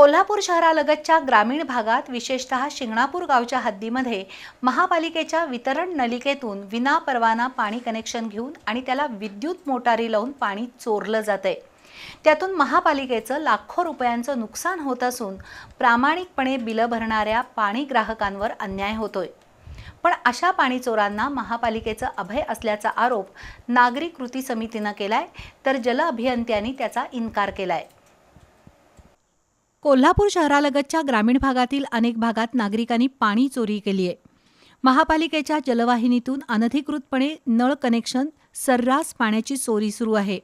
कोल्हापूर शहरालगतच्या ग्रामीण भागात विशेषतः शिंगणापूर गावच्या हद्दीमध्ये महापालिकेच्या वितरण नलिकेतून विनापरवाना पाणी कनेक्शन घेऊन आणि त्याला विद्युत मोटारी लावून पाणी चोरलं जातंय. त्यातून महापालिकेचं लाखो रुपयांचं नुकसान होत असून प्रामाणिकपणे बिलं भरणाऱ्या पाणी ग्राहकांवर अन्याय होतोय. पण अशा पाणी चोरांना महापालिकेचं अभय असल्याचा आरोप नागरी कृती समितीनं केलाय तर जल अभियंत्यांनी त्याचा इन्कार केलाय. कोल्हापूर शहरालगतच्या ग्रामीण भागातील अनेक भागात नागरिकांनी पाणी चोरी केली आहे. महापालिकेच्या जलवाहिनीतून अनधिकृतपणे नळ कनेक्शन सर्रास पाण्याची चोरी सुरू आहे.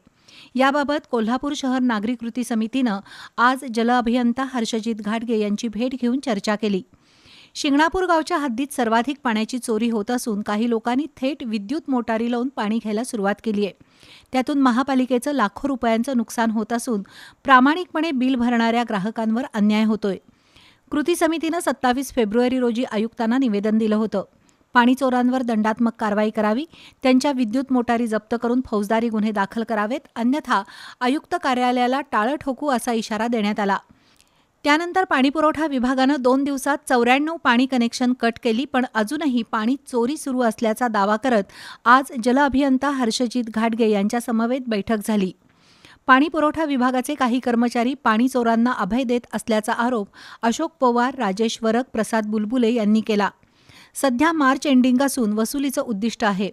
याबाबत कोल्हापूर शहर नागरी कृती समितीनं आज जल अभियंता हर्षजित घाटगे यांची भेट घेऊन चर्चा केली. शिंगणापूर गावच्या हद्दीत सर्वाधिक पाण्याची चोरी होत असून काही लोकांनी थेट विद्युत मोटारी लावून पाणी घ्यायला सुरुवात केली आहे. त्यातून महापालिकेचं लाखो रुपयांचं नुकसान होत असून प्रामाणिकपणे बिल भरणाऱ्या ग्राहकांवर अन्याय होतोय. कृती समितीनं सत्तावीस फेब्रुवारी रोजी आयुक्तांना निवेदन दिलं होतं. पाणी चोरांवर दंडात्मक कारवाई करावी त्यांच्या विद्युत मोटारी जप्त करून फौजदारी गुन्हे दाखल करावेत अन्यथा आयुक्त कार्यालयाला टाळं ठोकू असा इशारा देण्यात आला. त्यानंतर पाणीपुरवठा विभागानं दोन दिवसात चौऱ्याण्णव पाणी कनेक्शन कट केली पण अजूनही पाणी चोरी सुरू असल्याचा दावा करत आज जल अभियंता हर्षजित घाटगे यांच्या समवेत बैठक झाली. पाणी पुरवठा विभागाचे काही कर्मचारी पाणी चोरांना अभय देत असल्याचा आरोप अशोक पवार राजेश वरक प्रसाद बुलबुले यांनी केला. सध्या मार्च एंडिंग असून वसुलीचं उद्दिष्ट आहे.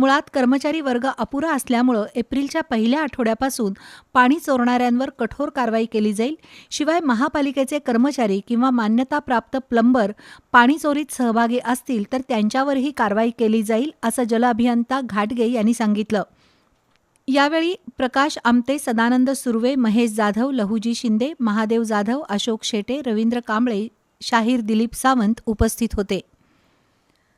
मुळात कर्मचारी वर्ग अपुरा असल्यामुळं एप्रिलच्या पहिल्या आठवड्यापासून पाणी चोरणाऱ्यांवर कठोर कारवाई केली जाईल. शिवाय महापालिकेचे कर्मचारी किंवा मान्यताप्राप्त प्लंबर पाणी चोरीत सहभागी असतील तर त्यांच्यावरही कारवाई केली जाईल असं जलअभियंता घाटगे यांनी सांगितलं. यावेळी प्रकाश आमते सदानंद सुर्वे महेश जाधव लहुजी शिंदे महादेव जाधव अशोक शेटे रवींद्र कांबळे शाहीर दिलीप सावंत उपस्थित होते.